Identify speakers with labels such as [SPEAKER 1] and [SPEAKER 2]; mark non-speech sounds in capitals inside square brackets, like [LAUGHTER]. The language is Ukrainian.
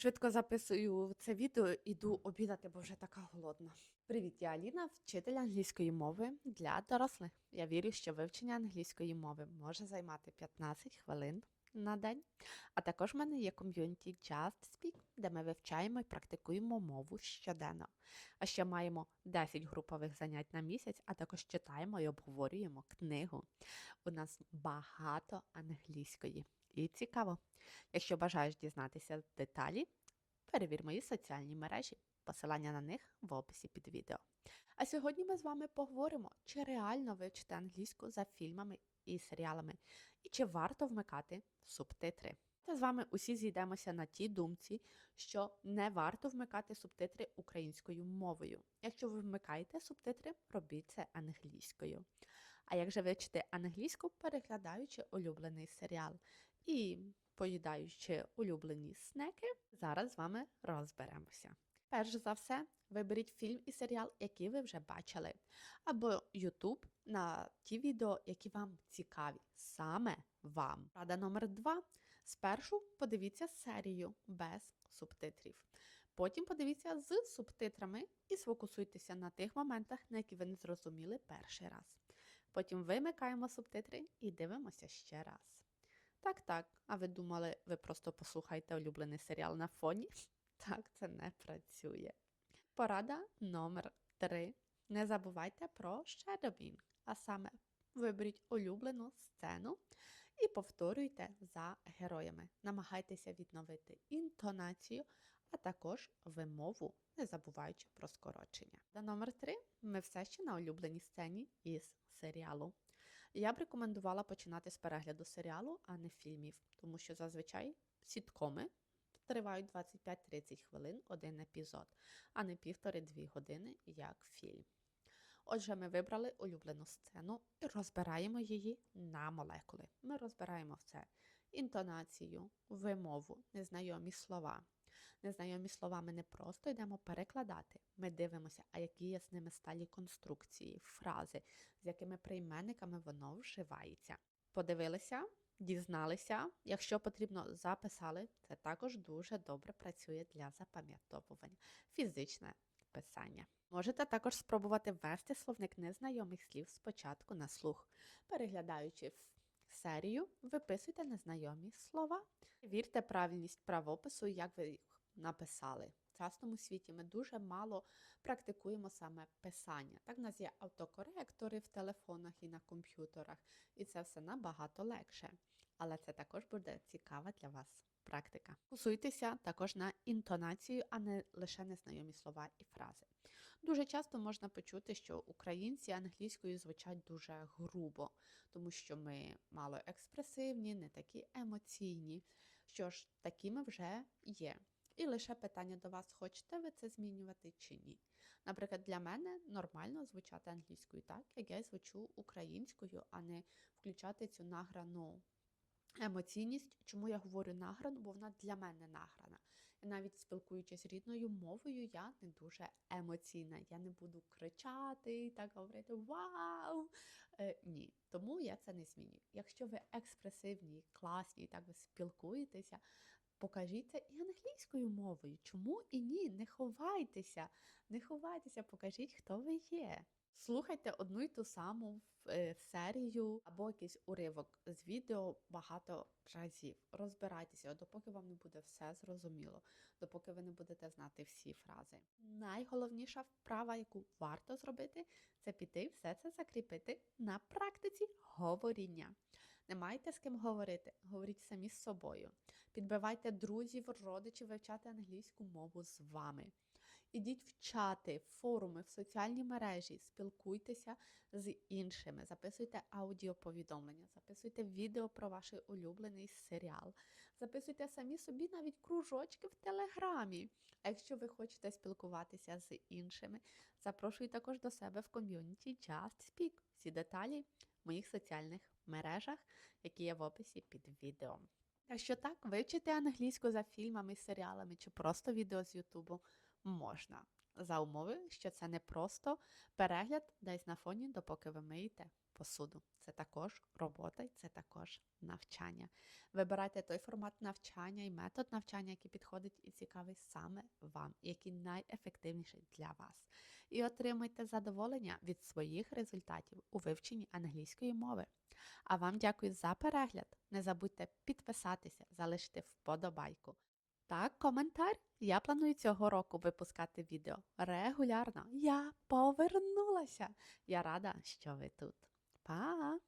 [SPEAKER 1] Швидко записую це відео, іду обідати, бо вже така голодна. Привіт, я Аліна, вчитель англійської мови для дорослих. Я вірю, що вивчення англійської мови може займати 15 хвилин на день. А також в мене є ком'юніті Just Speak, де ми вивчаємо і практикуємо мову щоденно. А ще маємо 10 групових занять на місяць, а також читаємо і обговорюємо книгу. У нас багато англійської. І цікаво. Якщо бажаєш дізнатися деталі, перевір мої соціальні мережі. Посилання на них в описі під відео. А сьогодні ми з вами поговоримо, чи реально вивчити англійську за фільмами і серіалами, і чи варто вмикати субтитри. Та з вами усі зійдемося на тій думці, що не варто вмикати субтитри українською мовою. Якщо ви вмикаєте субтитри, робіть це англійською. А як же вивчити англійську, переглядаючи улюблений серіал і поїдаючи улюблені снеки, зараз з вами розберемося. Перш за все, виберіть фільм і серіал, який ви вже бачили, або YouTube на ті відео, які вам цікаві, саме вам. Рада номер два. Спершу подивіться серію без субтитрів. Потім подивіться з субтитрами і сфокусуйтеся на тих моментах, на які ви не зрозуміли перший раз. Потім вимикаємо субтитри і дивимося ще раз. Так, так. А ви думали, ви просто послухаєте улюблений серіал на фоні? [LAUGHS] Так, це не працює. Порада номер 3. Не забувайте про shadowing, а саме виберіть улюблену сцену і повторюйте за героями. Намагайтеся відновити інтонацію, а також вимову, не забуваючи про скорочення. Та номер 3. Ми все ще на улюбленій сцені із серіалу. Я б рекомендувала починати з перегляду серіалу, а не фільмів, тому що зазвичай сіткоми тривають 25-30 хвилин один епізод, а не півтори-дві години, як фільм. Отже, ми вибрали улюблену сцену і розбираємо її на молекули. Ми розбираємо все: інтонацію, вимову, незнайомі слова. Незнайомі слова ми не просто йдемо перекладати. Ми дивимося, а які є з ними сталі конструкції, фрази, з якими прийменниками воно вживається. Подивилися, дізналися. Якщо потрібно, записали. Це також дуже добре працює для запам'ятовування. Фізичне писання. Можете також спробувати ввести словник незнайомих слів спочатку на слух, переглядаючи серію, виписуйте незнайомі слова. Вірте правильність правопису, як ви їх написали. В частному світі ми дуже мало практикуємо саме писання. Так, в нас є автокоректори в телефонах і на комп'ютерах, і це все набагато легше. Але це також буде цікава для вас практика. Фокусуйтеся також на інтонацію, а не лише незнайомі слова і фрази. Дуже часто можна почути, що українці англійською звучать дуже грубо, тому що ми мало експресивні, не такі емоційні. Що ж, такими вже є. І лише питання до вас, хочете ви це змінювати чи ні. Наприклад, для мене нормально звучати англійською так, як я звучу українською, а не включати цю награну емоційність. Чому я говорю награну? Бо вона для мене награна. І навіть спілкуючись рідною мовою, я не дуже емоційна. Я не буду кричати і так говорити Вау! Е, ні, тому я це не змінюю. Якщо ви експресивні, класні, і так ви спілкуєтеся, покажіть це і англійською мовою. Чому і ні? Не ховайтеся, не ховайтеся, покажіть, хто ви є. Слухайте одну й ту саму е, серію або якийсь уривок з відео багато разів. Розбирайтеся, допоки вам не буде все зрозуміло, допоки ви не будете знати всі фрази. Найголовніша вправа, яку варто зробити, це піти все це закріпити на практиці говоріння. Не маєте з ким говорити, говоріть самі з собою. Підбивайте друзів, родичів вивчати англійську мову з вами. Ідіть в чати, в форуми, в соціальні мережі, спілкуйтеся з іншими, записуйте аудіоповідомлення, записуйте відео про ваш улюблений серіал, записуйте самі собі навіть кружочки в телеграмі. А якщо ви хочете спілкуватися з іншими, запрошую також до себе в ком'юніті Just Speak. Всі деталі в моїх соціальних мережах, які є в описі під відео. Якщо так, вивчити англійську за фільмами, серіалами чи просто відео з Ютубу, можна. За умови, що це не просто перегляд десь на фоні, допоки ви миєте посуду. Це також робота і це також навчання. Вибирайте той формат навчання і метод навчання, який підходить і цікавий саме вам, який найефективніший для вас. І отримуйте задоволення від своїх результатів у вивченні англійської мови. А вам дякую за перегляд. Не забудьте підписатися, залишити вподобайку. Та коментар. Я планую цього року випускати відео регулярно. Я повернулася. Я рада, що ви тут. Па!